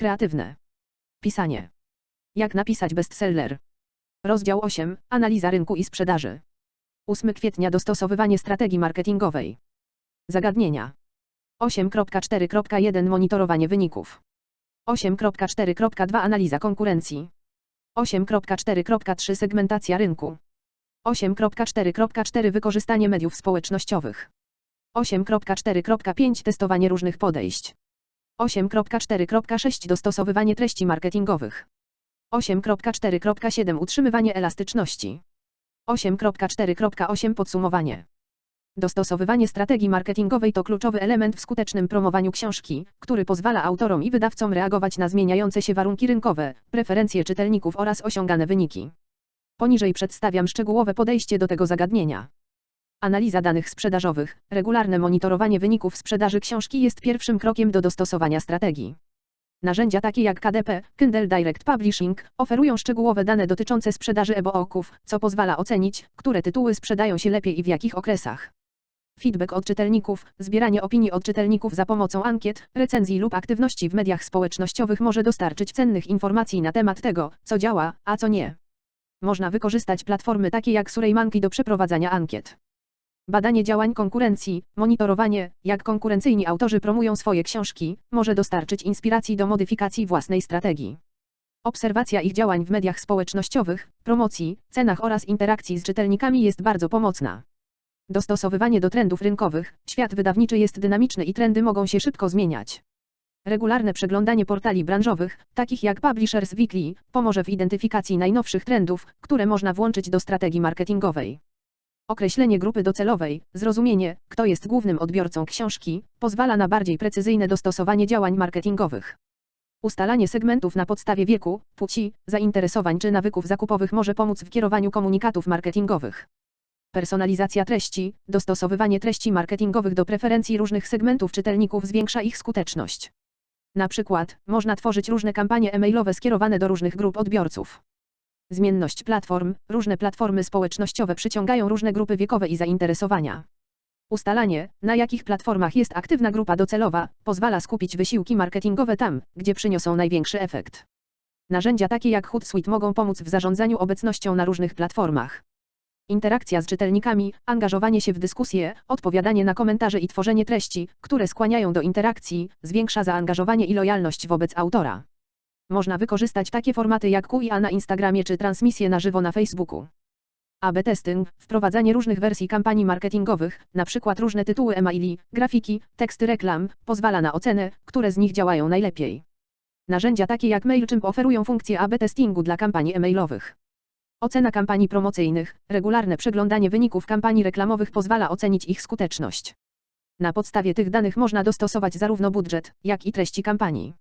Kreatywne. Pisanie. Jak napisać bestseller? Rozdział 8. Analiza rynku i sprzedaży. 8 kwietnia dostosowywanie strategii marketingowej. Zagadnienia. 8.4.1 Monitorowanie wyników. 8.4.2 Analiza konkurencji. 8.4.3 Segmentacja rynku. 8.4.4 Wykorzystanie mediów społecznościowych. 8.4.5 Testowanie różnych podejść. 8.4.6 Dostosowywanie treści marketingowych. 8.4.7 Utrzymywanie elastyczności. 8.4.8 Podsumowanie. Dostosowywanie strategii marketingowej to kluczowy element w skutecznym promowaniu książki, który pozwala autorom i wydawcom reagować na zmieniające się warunki rynkowe, preferencje czytelników oraz osiągane wyniki. Poniżej przedstawiam szczegółowe podejście do tego zagadnienia. Analiza danych sprzedażowych, regularne monitorowanie wyników sprzedaży książki jest pierwszym krokiem do dostosowania strategii. Narzędzia takie jak KDP, Kindle Direct Publishing, oferują szczegółowe dane dotyczące sprzedaży e-booków, co pozwala ocenić, które tytuły sprzedają się lepiej i w jakich okresach. Feedback od czytelników, zbieranie opinii od czytelników za pomocą ankiet, recenzji lub aktywności w mediach społecznościowych może dostarczyć cennych informacji na temat tego, co działa, a co nie. Można wykorzystać platformy takie jak SurveyMonkey do przeprowadzania ankiet. Badanie działań konkurencji, monitorowanie, jak konkurencyjni autorzy promują swoje książki, może dostarczyć inspiracji do modyfikacji własnej strategii. Obserwacja ich działań w mediach społecznościowych, promocji, cenach oraz interakcji z czytelnikami jest bardzo pomocna. Dostosowywanie do trendów rynkowych, świat wydawniczy jest dynamiczny i trendy mogą się szybko zmieniać. Regularne przeglądanie portali branżowych, takich jak Publishers Weekly, pomoże w identyfikacji najnowszych trendów, które można włączyć do strategii marketingowej. Określenie grupy docelowej, zrozumienie, kto jest głównym odbiorcą książki, pozwala na bardziej precyzyjne dostosowanie działań marketingowych. Ustalanie segmentów na podstawie wieku, płci, zainteresowań czy nawyków zakupowych może pomóc w kierowaniu komunikatów marketingowych. Personalizacja treści, dostosowywanie treści marketingowych do preferencji różnych segmentów czytelników zwiększa ich skuteczność. Na przykład, można tworzyć różne kampanie e-mailowe skierowane do różnych grup odbiorców. Zmienność platform, różne platformy społecznościowe przyciągają różne grupy wiekowe i zainteresowania. Ustalanie, na jakich platformach jest aktywna grupa docelowa, pozwala skupić wysiłki marketingowe tam, gdzie przyniosą największy efekt. Narzędzia takie jak Hootsuite mogą pomóc w zarządzaniu obecnością na różnych platformach. Interakcja z czytelnikami, angażowanie się w dyskusje, odpowiadanie na komentarze i tworzenie treści, które skłaniają do interakcji, zwiększa zaangażowanie i lojalność wobec autora. Można wykorzystać takie formaty jak QIA na Instagramie czy transmisje na żywo na Facebooku. AB testing, wprowadzanie różnych wersji kampanii marketingowych, np. różne tytuły e-maili, grafiki, teksty reklam, pozwala na ocenę, które z nich działają najlepiej. Narzędzia takie jak MailChimp oferują funkcję AB testingu dla kampanii e-mailowych. Ocena kampanii promocyjnych, regularne przeglądanie wyników kampanii reklamowych pozwala ocenić ich skuteczność. Na podstawie tych danych można dostosować zarówno budżet, jak i treści kampanii.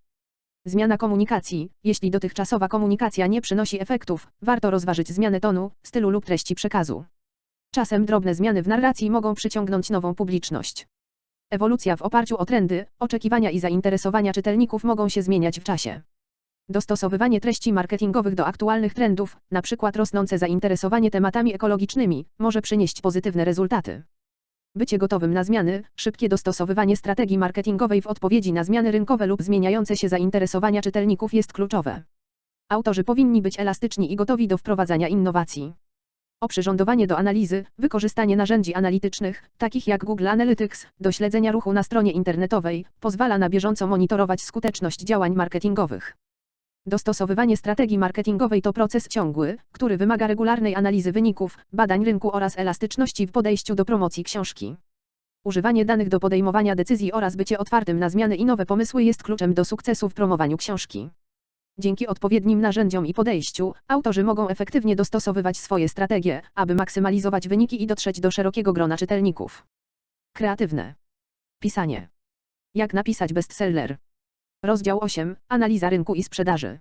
Zmiana komunikacji. Jeśli dotychczasowa komunikacja nie przynosi efektów, warto rozważyć zmianę tonu, stylu lub treści przekazu. Czasem drobne zmiany w narracji mogą przyciągnąć nową publiczność. Ewolucja w oparciu o trendy, oczekiwania i zainteresowania czytelników mogą się zmieniać w czasie. Dostosowywanie treści marketingowych do aktualnych trendów, np. rosnące zainteresowanie tematami ekologicznymi, może przynieść pozytywne rezultaty. Bycie gotowym na zmiany, szybkie dostosowywanie strategii marketingowej w odpowiedzi na zmiany rynkowe lub zmieniające się zainteresowania czytelników jest kluczowe. Autorzy powinni być elastyczni i gotowi do wprowadzania innowacji. Oprzyrządowanie do analizy, wykorzystanie narzędzi analitycznych, takich jak Google Analytics, do śledzenia ruchu na stronie internetowej, pozwala na bieżąco monitorować skuteczność działań marketingowych. Dostosowywanie strategii marketingowej to proces ciągły, który wymaga regularnej analizy wyników, badań rynku oraz elastyczności w podejściu do promocji książki. Używanie danych do podejmowania decyzji oraz bycie otwartym na zmiany i nowe pomysły jest kluczem do sukcesu w promowaniu książki. Dzięki odpowiednim narzędziom i podejściu, autorzy mogą efektywnie dostosowywać swoje strategie, aby maksymalizować wyniki i dotrzeć do szerokiego grona czytelników. Kreatywne. Pisanie. Jak napisać bestseller? Rozdział 8. Analiza rynku i sprzedaży.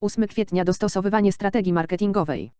8 kwietnia dostosowywanie strategii marketingowej.